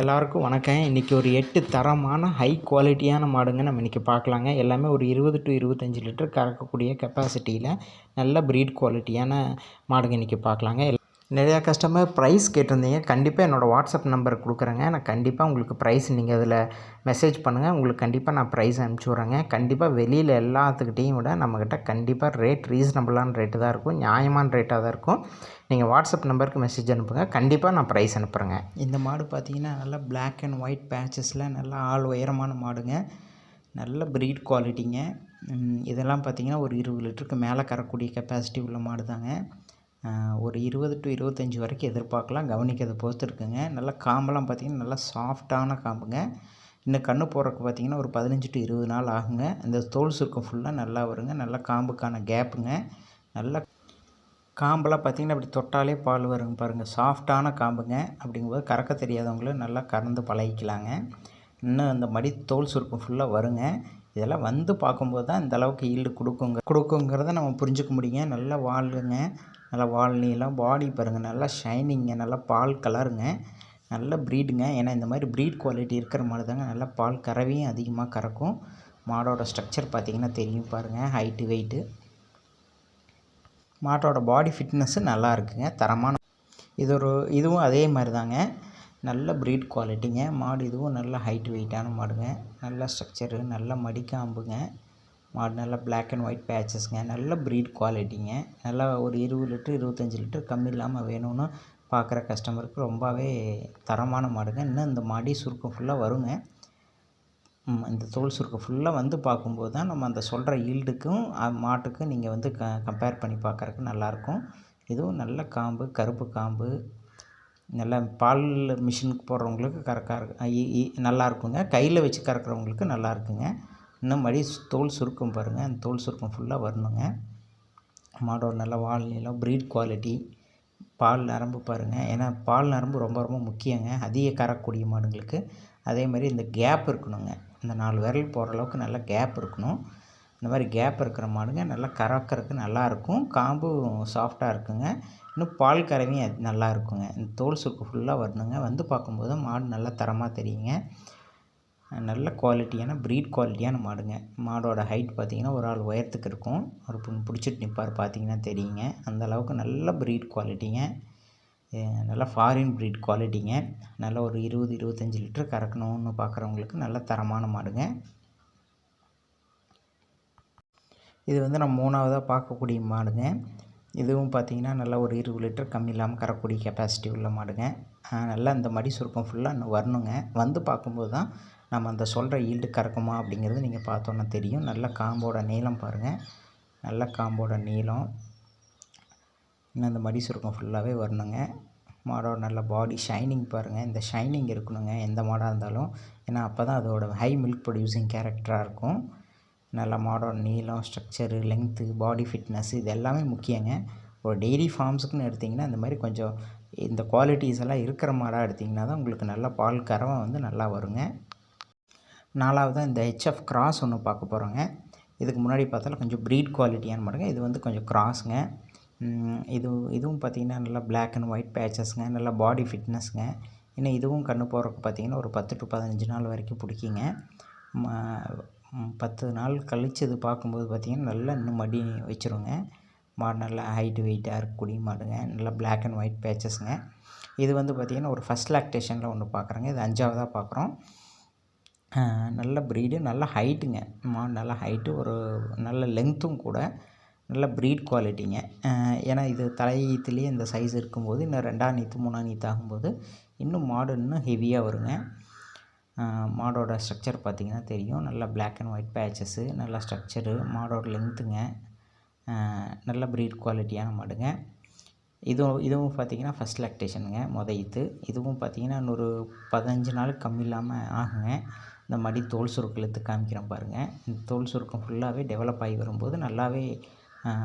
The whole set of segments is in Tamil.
எல்லாருக்கும் வணக்கம். இன்றைக்கி ஒரு எட்டு தரமான ஹை குவாலிட்டியான மாடுங்க நம்ம இன்றைக்கி பார்க்கலாங்க. எல்லாமே ஒரு இருபது டு இருபத்தஞ்சி லிட்டர் கறக்கக்கூடிய கெப்பாசிட்டியில் நல்ல ப்ரீட் குவாலிட்டியான மாடுங்க இன்றைக்கி பார்க்கலாங்க. நிறையா கஸ்டமர் ப்ரைஸ் கேட்டிருந்தீங்க. கண்டிப்பாக என்னோடய வாட்ஸ்அப் நம்பர் கொடுக்குறேங்க. நான் கண்டிப்பாக உங்களுக்கு ப்ரைஸ் நீங்கள் அதில் மெசேஜ் பண்ணுங்கள் உங்களுக்கு கண்டிப்பாக நான் ப்ரைஸ் அனுப்பிச்சி விட்றேங்க. கண்டிப்பாக வெளியில் எல்லாத்துக்கிட்டையும் விட நம்மக்கிட்ட கண்டிப்பாக ரேட் ரீசனபிளான ரேட்டு தான் இருக்கும். நியாயமான ரேட்டாக தான் இருக்கும். நீங்கள் வாட்ஸ்அப் நம்பருக்கு மெசேஜ் அனுப்புங்க. கண்டிப்பாக நான் ப்ரைஸ் அனுப்புகிறேங்க இந்த மாடு பார்த்தீங்கன்னா நல்லா பிளாக் அண்ட் ஒயிட் பேச்சஸில் நல்லா ஆள் உயரமான மாடுங்க. நல்ல ப்ரீட் குவாலிட்டிங்க இதெல்லாம் பார்த்தீங்கன்னா ஒரு இருபது லிட்டருக்கு மேலே கறக்கூடிய கெப்பாசிட்டி உள்ள மாடு தாங்க ஒரு இருபது டு இருபத்தஞ்சி வரைக்கும் எதிர்பார்க்கலாம். கவனிக்கிறதை பொறுத்து இருக்குங்க. நல்லா காம்பெல்லாம் பார்த்தீங்கன்னா நல்லா சாஃப்டான காம்புங்க. இன்னும் கண்ணு போடுறதுக்கு பார்த்தீங்கன்னா ஒரு பதினஞ்சு டு இருபது நாள் ஆகுங்க. இந்த தோல் சுருக்கம் ஃபுல்லாக நல்லா வருங்க. நல்லா காம்புக்கான கேப்புங்க நல்லா காம்பெல்லாம் பார்த்தீங்கன்னா அப்படி தொட்டாலே பால் வருங்க பாருங்கள் சாஃப்டான காம்புங்க. அப்படிங்கும்போது கறக்க தெரியாதவங்களும் நல்லா கறந்து பழகிக்கலாங்க. இன்னும் அந்த மடி தோல் சுருக்கம் ஃபுல்லாக வருங்க. இதெல்லாம் வந்து பார்க்கும்போது தான் இந்த அளவுக்கு ஈல்டு கொடுக்குங்க. கொடுக்குங்கிறத நம்ம புரிஞ்சுக்க முடியுங்க. நல்லா வாழுங்க. நல்லா வால் நீளம் பாடி பாருங்கள் நல்லா ஷைனிங்க நல்லா பால் கலருங்க நல்ல ப்ரீடுங்க ஏன்னா இந்த மாதிரி ப்ரீட் குவாலிட்டி இருக்கிற மாதிரி தாங்க நல்லா பால் கறவையும் அதிகமாக கறக்கும். மாடோட ஸ்ட்ரக்சர் பார்த்திங்கன்னா தெரியும் பாருங்கள் ஹைட்டு வெயிட்டு மாட்டோட பாடி ஃபிட்னஸ்ஸு நல்லா இருக்குங்க தரமான. இது ஒரு இதுவும் அதே மாதிரி தாங்க நல்ல ப்ரீட் குவாலிட்டிங்க மாடு இதுவும் நல்ல ஹைட் வெயிட்டான மாடுங்க. நல்ல ஸ்ட்ரக்சரு நல்ல மடிக்காம்புங்க. மாடு நல்லா பிளாக் அண்ட் ஒயிட் பேச்சஸ்ங்க நல்ல ப்ரீட் குவாலிட்டிங்க நல்லா ஒரு இருபது லிட்ரு இருபத்தஞ்சி லிட்டர் கம்மி இல்லாமல் வேணும்னு பார்க்குற கஸ்டமருக்கு ரொம்பவே தரமான மாடுங்க. இன்னும் இந்த மாடி சுருக்கம் ஃபுல்லாக வருங்க. இந்த தோல் சுருக்கம் ஃபுல்லாக வந்து பார்க்கும்போது தான் நம்ம அந்த சொல்கிற ஈல்டுக்கும் மாட்டுக்கும் நீங்கள் வந்து க கம்பேர் பண்ணி பார்க்குறக்கு நல்லாயிருக்கும். இதுவும் நல்ல காம்பு கருப்பு காம்பு நல்ல பால் மிஷினுக்கு போடுறவங்களுக்கு கரெக்டாக இருக்கு இ- நல்லா இருக்குங்க கையில் வச்சு கறக்கிறவங்களுக்கு நல்லா இருக்குங்க இன்னும் மடி தோல் சுருக்கம் பாருங்கள் அந்த தோல் சுருக்கம் ஃபுல்லாக வரணுங்க. மாடோட நல்ல வால் நிலம் ப்ரீட் குவாலிட்டி பால் நரம்பு பாருங்கள் ஏன்னா பால் நரம்பு ரொம்ப ரொம்ப முக்கியங்க. அதிக கறக்கூடிய மாடுங்களுக்கு. அதே மாதிரி இந்த கேப் இருக்கணுங்க. இந்த நாலு விரல் போகிற அளவுக்கு நல்ல கேப் இருக்கணும். இந்த மாதிரி கேப் இருக்கிற மாடுங்க நல்லா கறக்கறதுக்கு நல்லா இருக்கும். காம்பும் சாஃப்டாக இருக்குங்க. இன்னும் பால் கறவையும் நல்லா இருக்குங்க. இந்த தோல் சுருக்கு ஃபுல்லாக வரணுங்க. வந்து பார்க்கும்போது மாடு நல்லா தரமாக தெரியுங்க. நல்ல குவாலிட்டியான ப்ரீட் குவாலிட்டியான மாடுங்க. மாடோட ஹைட் பார்த்தீங்கன்னா ஒரு ஆள் உயரத்துக்கு இருக்கும். ஒரு பொண்ணு பிடிச்சிட்டு நிற்பார் பார்த்தீங்கன்னா தெரியுங்க. அந்த அளவுக்கு நல்ல ப்ரீட் குவாலிட்டிங்க நல்லா நல்ல ஃபாரின் ப்ரீட் குவாலிட்டிங்க நல்ல ஒரு இருபது இருபத்தஞ்சி லிட்டர் கறக்கணும்னு பார்க்குறவங்களுக்கு நல்ல தரமான மாடுங்க. இது வந்து நம்ம மூணாவதாக பார்க்கக்கூடிய மாடுங்க. இதுவும் பார்த்தீங்கன்னா நல்லா ஒரு இருபது லிட்டர் கம்மி இல்லாமல் கரக்கூடிய கெப்பாசிட்டி உள்ள மாடுங்க. நல்லா இந்த மடி சுருக்கம் ஃபுல்லாக இன்னும் வரணுங்க. வந்து பார்க்கும்போது தான் நம்ம அந்த சொல்கிற ஈல்டு கறக்குமா அப்படிங்கிறது நீங்கள் பார்த்தோன்னா தெரியும். நல்ல காம்போட நீளம் பாருங்கள் நல்ல காம்போட நீளம். இன்னும் அந்த மடி சுருக்கம் ஃபுல்லாகவே வரணுங்க. மாடோட நல்ல பாடி ஷைனிங் பாருங்கள் இந்த ஷைனிங் இருக்கணுங்க. எந்த மாடாக இருந்தாலும். ஏன்னா அப்போ தான் அதோட ஹை மில்க் ப்ரொடியூசிங் கேரக்டராக இருக்கும். நல்ல மாடோட நீளம் ஸ்ட்ரக்சரு லென்த்து பாடி ஃபிட்னஸ் இது எல்லாமே முக்கியங்க. ஒரு டெய்ரி ஃபார்ம்ஸுக்குன்னு எடுத்திங்கன்னா இந்த மாதிரி கொஞ்சம் இந்த குவாலிட்டிஸ் எல்லாம் இருக்கிற மாடாக எடுத்திங்கன்னா தான் உங்களுக்கு நல்ல பால் கறவை வந்து நல்லா வருங்க. நாலாவது இந்த ஹெச்எஃப் கிராஸ் ஒன்று பார்க்க போகிறோங்க இதுக்கு முன்னாடி பார்த்தாலும் கொஞ்சம் ப்ரீட் குவாலிட்டியான மாடுங்க இது வந்து கொஞ்சம் கிராஸுங்க இது இதுவும் பார்த்திங்கன்னா நல்லா பிளாக் அண்ட் ஒயிட் பேச்சஸ்ங்க நல்லா பாடி ஃபிட்னஸ்ங்க இன்னும் இதுவும் கண்ணு போகிறக்கு பார்த்திங்கன்னா ஒரு பத்து டு பதினஞ்சு நாள் வரைக்கும் பிடிக்குங்க. பத்து நாள் கழிச்சது இது பார்க்கும்போது பார்த்திங்கன்னா நல்லா இன்னும் மடி வச்சிருங்க. மாடு நல்லா ஹைட் வெயிட்டாக இருக்கக்கூடிய மாடுங்க. நல்லா பிளாக் அண்ட் ஒயிட் பேச்சஸ்ங்க இது வந்து பார்த்திங்கன்னா ஒரு ஃபஸ்ட் லாக்டேஷனில் ஒன்று பார்க்குறேங்க. இது அஞ்சாவதாக பார்க்குறோம். நல்ல ப்ரீடு நல்ல ஹைட்டுங்க மாடு நல்ல ஹைட்டு ஒரு நல்ல லென்த்தும் கூட நல்ல ப்ரீட் குவாலிட்டிங்க ஏன்னா இது தலையீத்துலேயே இந்த சைஸ் இருக்கும்போது இன்னும் ரெண்டாம் நீத்து மூணாம் நீத்து ஆகும்போது இன்னும் மாடு இன்னும் ஹெவியாக வருங்க. மாடோட ஸ்ட்ரக்சர் பார்த்திங்கன்னா தெரியும். நல்லா பிளாக் அண்ட் ஒயிட் பேச்சஸ்ஸு நல்ல ஸ்ட்ரக்சரு மாடோட லென்த்துங்க நல்ல ப்ரீட் குவாலிட்டியான மாடுங்க. இதுவும் இதுவும் பார்த்தீங்கன்னா ஃபஸ்ட் லாக்டேஷனுங்க மொத ஈத்து. இதுவும் பார்த்தீங்கன்னா இன்னொரு பதினஞ்சு நாள் கம்மி இல்லாமல் ஆகுங்க. இந்த மடி தோல் சுருக்கம் எடுத்து காமிக்கிறேன் பாருங்கள் இந்த தோல் சுருக்கம் ஃபுல்லாகவே டெவலப் ஆகி வரும்போது நல்லாவே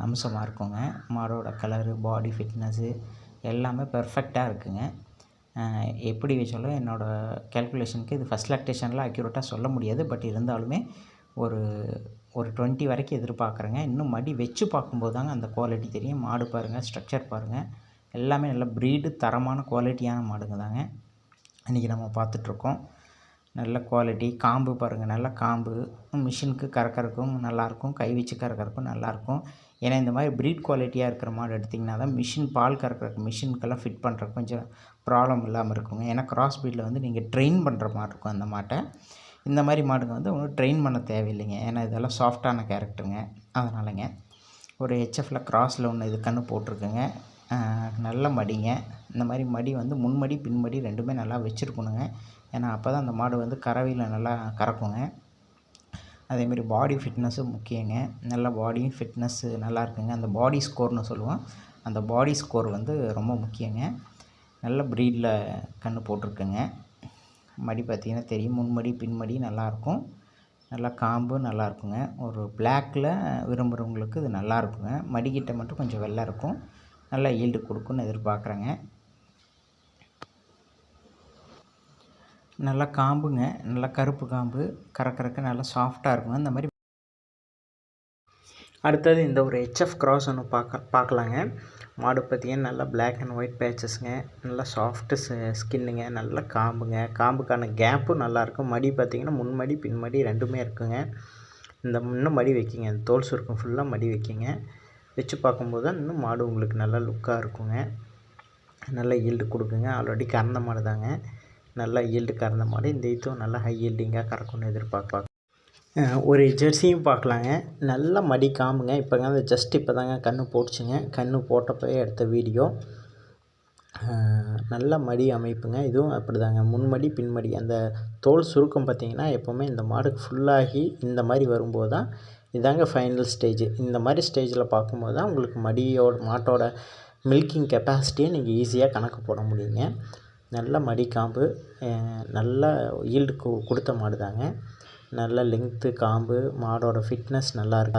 அம்சமாக இருக்குங்க. மாடோட கலரு பாடி ஃபிட்னஸ்ஸு எல்லாமே பெர்ஃபெக்டாக இருக்குங்க. எப்படி வச்சாலும் என்னோடய கேல்குலேஷனுக்கு இது ஃபஸ்ட் லாக்டேஷனில் அக்யூரேட்டாக சொல்ல முடியாது. பட் இருந்தாலுமே ஒரு ஒரு டுவெண்ட்டி வரைக்கும் எதிர்பார்க்குறேங்க. இன்னும் மடி வச்சு பார்க்கும்போது தாங்க அந்த குவாலிட்டி தெரியும். மாடு பாருங்கள் ஸ்ட்ரக்சர் பாருங்கள் எல்லாமே நல்ல ப்ரீடு தரமான குவாலிட்டியான மாடுங்க தாங்க. இன்றைக்கி நம்ம பார்த்துட்ருக்கோம் நல்ல குவாலிட்டி காம்பு பாருங்கள் நல்ல காம்பு. மிஷினுக்கு கறக்கறக்கும் நல்லாயிருக்கும் கை வச்சு கறக்கறக்கும் நல்லாயிருக்கும் ஏன்னா இந்த மாதிரி ப்ரீட் குவாலிட்டியாக இருக்கிற மாடு எடுத்திங்கன்னா தான் மிஷின் பால் கறக்கறக்கு மிஷினுக்கெல்லாம் ஃபிட் பண்ணுறக்கு கொஞ்சம் ப்ராப்ளம் இல்லாமல் இருக்குங்க. ஏன்னா கிராஸ் பீடில் வந்து நீங்கள் ட்ரெயின் பண்ணுற மாதிரி இருக்கும் அந்த மாட்டை. இந்த மாதிரி மாடுங்க வந்து ஒன்றும் ட்ரெயின் பண்ண தேவையில்லைங்க. ஏன்னா இதெல்லாம் சாஃப்டான கேரக்டருங்க அதனாலங்க ஒரு ஹெச்எஃப்பில் கிராஸில் ஒன்று இது கன்று போட்டிருக்குங்க. நல்ல மடிங்க. இந்த மாதிரி மடி வந்து முன்மடி பின்மடி ரெண்டுமே நல்லா வச்சுருக்கணுங்க. ஏன்னா அப்போ தான் அந்த மாடு வந்து கறவையில் நல்லா கறக்குங்க. அதேமாரி பாடி ஃபிட்னஸும் முக்கியங்க. நல்ல பாடியும் ஃபிட்னஸ்ஸு நல்லா இருக்குங்க. அந்த பாடி ஸ்கோர்னு சொல்லுவோம். அந்த பாடி ஸ்கோர் வந்து ரொம்ப முக்கியங்க. நல்ல ப்ரீடில் கன்று போட்டிருக்குங்க. மடி பார்த்திங்கன்னா தெரியும். முன்மடி பின்மடி நல்லாயிருக்கும் நல்லா காம்பு நல்லாயிருக்குங்க ஒரு பிளாக்கில் விரும்புகிறவங்களுக்கு இது நல்லாயிருக்குங்க மடிக்கிட்ட மட்டும் கொஞ்சம் வெள்ளை இருக்கும். நல்லா ஈல்டு கொடுக்குன்னு எதிர்பார்க்குறேங்க. நல்லா காம்புங்க நல்லா கருப்பு காம்பு கறக்கறக்கு நல்லா சாஃப்டாக இருக்குங்க அந்த மாதிரி அடுத்தது இந்த ஒரு ஹெச்எஃப் கிராஸ் ஒன்று பார்க்க பார்க்கலாங்க மாடு பார்த்தீங்கன்னா நல்லா பிளாக் அண்ட் ஒயிட் பேச்சஸ்ங்க நல்லா சாஃப்ட்டு ஸ்கின்னுங்க நல்லா காம்புங்க. காம்புக்கான கேப்பும் நல்லாயிருக்கும் மடி பார்த்திங்கன்னா முன்மடி பின்மடி ரெண்டுமே இருக்குங்க. இந்த இன்னும் மடி வைக்கிங்க. தோல் சுருக்கம் ஃபுல்லாக மடி வைக்கிங்க. வச்சு பார்க்கும்போது தான் இன்னும் மாடு உங்களுக்கு நல்லா லுக்காக இருக்குங்க. நல்லா ஈல்டு கொடுக்குங்க. ஆல்ரெடி கறந்த மாடு தாங்க நல்லா ஈல்டு கறந்த மாடு இந்த இதுவும் நல்லா ஹை ஈல்டிங்காக கறக்கும்னு எதிர்பார்ப்பாங்க. ஒரு ஜெர்சியும் பார்க்கலாங்க. நல்லா மடி காமுங்க இப்போங்க அந்த ஜஸ்ட் இப்போ தாங்க கன்று போட்டுச்சுங்க. கன்று போட்டப்போ எடுத்த வீடியோ நல்ல மடி அமைப்புங்க. இதுவும் அப்படி தாங்க முன்மடி பின்மடி. அந்த தோல் சுருக்கம் பார்த்திங்கன்னா எப்போவுமே இந்த மாடுக்கு ஃபுல்லாகி இந்த மாதிரி வரும்போது தான் இதாங்க ஃபைனல் ஸ்டேஜ் இந்த மாதிரி ஸ்டேஜில் பார்க்கும்போது தான் உங்களுக்கு மடியோட மாட்டோட மில்கிங் கெப்பாசிட்டியை நீங்கள் ஈஸியாக கணக்கு போட முடியுங்க. நல்ல மடி காம்பு நல்ல ஈல்டு கு கொடுத்த மாடு தாங்க நல்ல லெங்க்த்து காம்பு மாடோட ஃபிட்னஸ் நல்லா இருக்கா